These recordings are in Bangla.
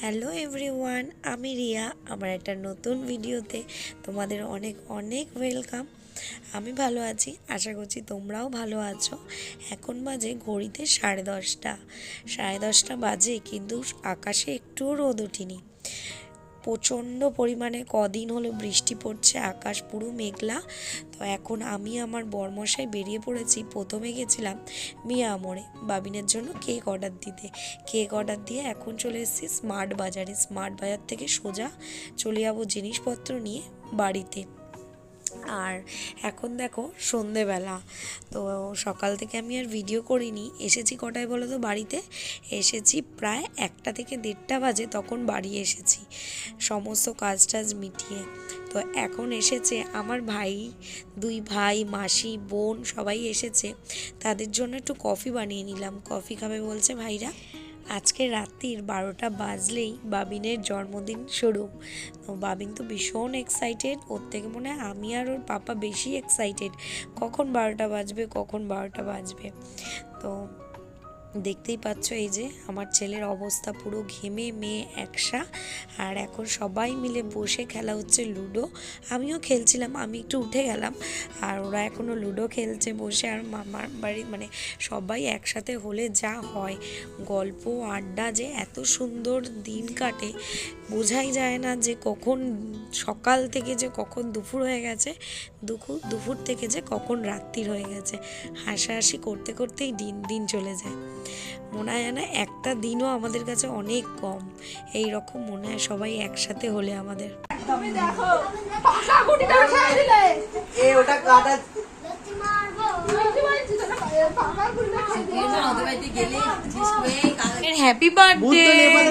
হ্যালো এভরিওয়ান, আমি রিয়া, আমার একটা নতুন ভিডিওতে তোমাদের অনেক অনেক ওয়েলকাম। আমি ভালো আছি, আশা করছি তোমরাও ভালো আছো। এখন বাজে ঘড়িতে সাড়ে দশটা। সাড়ে দশটা বাজে, কিন্তু আকাশে একটুও রোদ ওঠেনি। প্রচণ্ড পরিমাণে কদিন হলো বৃষ্টি পড়ছে, আকাশ পুরো মেঘলা। তো এখন আমি আমার বরমশাই বেরিয়ে পড়েছি, প্রথমে গেছিলাম মিয়া আমরে বাবিনের জন্য কেক অর্ডার দিতে। কেক অর্ডার দিয়ে এখন চলে এসেছি স্মার্ট বাজারে। স্মার্ট বাজার থেকে সোজা চলে যাব জিনিসপত্র নিয়ে বাড়িতে। আর এখন দেখো সন্ধেবেলা। তো সকাল থেকে আমি আর ভিডিও করিনি। এসেছি কটায় বলো তো বাড়িতে? এসেছি প্রায় একটা থেকে দেড়টা বাজে, তখন বাড়ি এসেছি। সমস্ত কাজ টাজ মিটিয়ে। তো এখন এসেছে আমার ভাই, দুই ভাই, মাসি, বোন সবাই এসেছে। তাদের জন্য একটু কফি বানিয়ে নিলাম। কফি খাবে বলছে ভাইরা। আজকে রাত্রির বারোটা বাজলেই বাবিনের জন্মদিন শুরু। তো বাবিন তো ভীষণ এক্সাইটেড ওর থেকে মনে হয় আমি আর ওর পাপা বেশি এক্সাইটেড কখন বারোটা বাজবে, কখন বারোটা বাজবে। তো দেখতেই পাচ্ছ এই যে আমার ছেলের অবস্থা পুরো ঘেমে মেয়ে একসা। আর এখন সবাই মিলে বসে খেলা হচ্ছে লুডো। আমিও খেলছিলাম, আমি একটু উঠে গেলাম। আর ওরা এখনও লুডো খেলছে বসে। আর মামার বাড়ি মানে সবাই একসাথে হলে যা হয়। গল্প, আড্ডা যে এত সুন্দর দিন কাটে। বোঝাই যায় না যে কখন সকাল থেকে যে কখন দুপুর হয়ে গেছে, দুপুর দুপুর থেকে যে কখন রাত্রির হয়ে গেছে। হাসাহাসি করতে করতেই দিন দিন চলে যায়। মনে হয় না একটা দিনও আমাদের কাছে অনেক কম। এই রকম মনে হয় সবাই একসাথে হলে আমাদের। হ্যাপি বার্থডে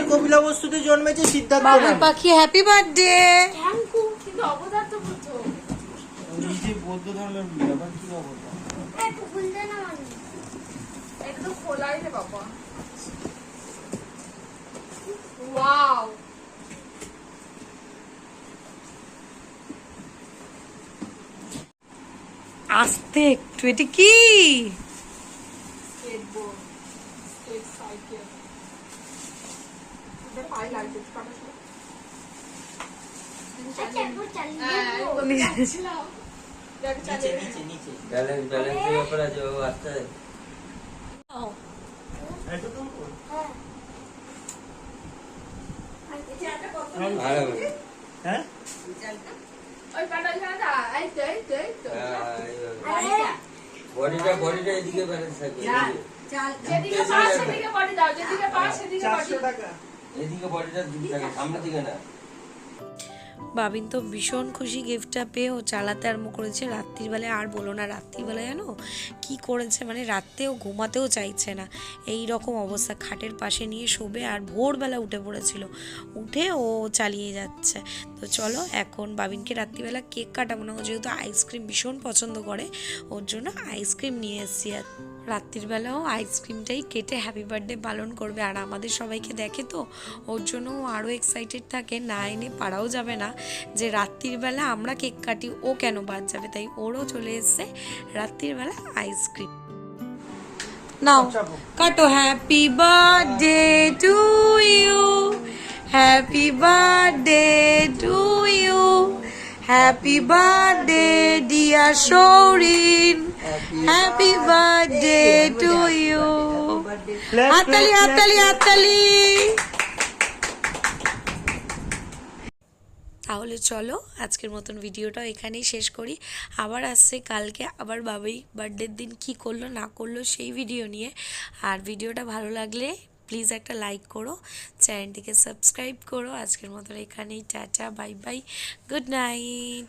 কপিলা বস্তুতে জন্মেছে সিদ্ধার্থ পাখি হ্যাপি বার্থডে বৌদ্ধ। ধর্মের ব্যাপার কি অবদান একদম খোলাই রে বাবা ওয়াও আস্তে একটু এটা কি ব্যালেন্স ব্যাপার আছে আস্তে তো হ্যাঁ? বডিটা বডিটা এদিকে ব্যালেন্স থাকবে যেদিকে পাস সেদিকে বডি দাও যেদিকে পাস সেদিকে বডি এদিকে বডিটা দিকে থাকে সামনের দিকে না। বাবিন তো ভীষণ খুশি গিফটটা পেয়ে ও চালাতে আরম্ভ করেছে। রাত্রিবেলায় আর বলো না, রাত্রিবেলায় জানো? কি করেছে? মানে রাত্রেও ঘুমাতেও চাইছে না। এই রকম অবস্থা। খাটের পাশে নিয়ে শোবে আর ভোরবেলা উঠে পড়েছিল। উঠে ও চালিয়ে যাচ্ছে। তো চলো, এখন বাবিনকে রাত্রিবেলা কেক কাটাবো না। ও যেহেতু আইসক্রিম ভীষণ পছন্দ করে, ওর জন্য আইসক্রিম নিয়ে এসেছি আর রাত্রির বেলাও আইসক্রিমটাই কেটে হ্যাপি বার্থডে পালন করবে। আর আমাদের সবাইকে দেখে তো ওর জন্য ও আরও এক্সাইটেড থাকে না এনে পারাও যাবে না যে রাত্রির বেলা আমরা কেক কাটি ও কেন বাদ যাবে? তাই ওরও চলে এসছে রাত্রির বেলা আইসক্রিম। নাও কাটো। Happy birthday to you happy birthday to you happy birthday dear Shaurin happy birthday to you হাততালি হাততালি হাততালি তাহলে চলো আজকের মতন ভিডিওটা এখানেই শেষ করি। আবার আসছে কালকে আবার বাবাই বার্থডের দিন কি করল না করল সেই ভিডিও নিয়ে। আর ভিডিওটা ভালো লাগলে প্লিজ একটা লাইক করো, চ্যানেলটিকে সাবস্ক্রাইব করো। আজকের মতন এখানেই, tata, bye bye, good night.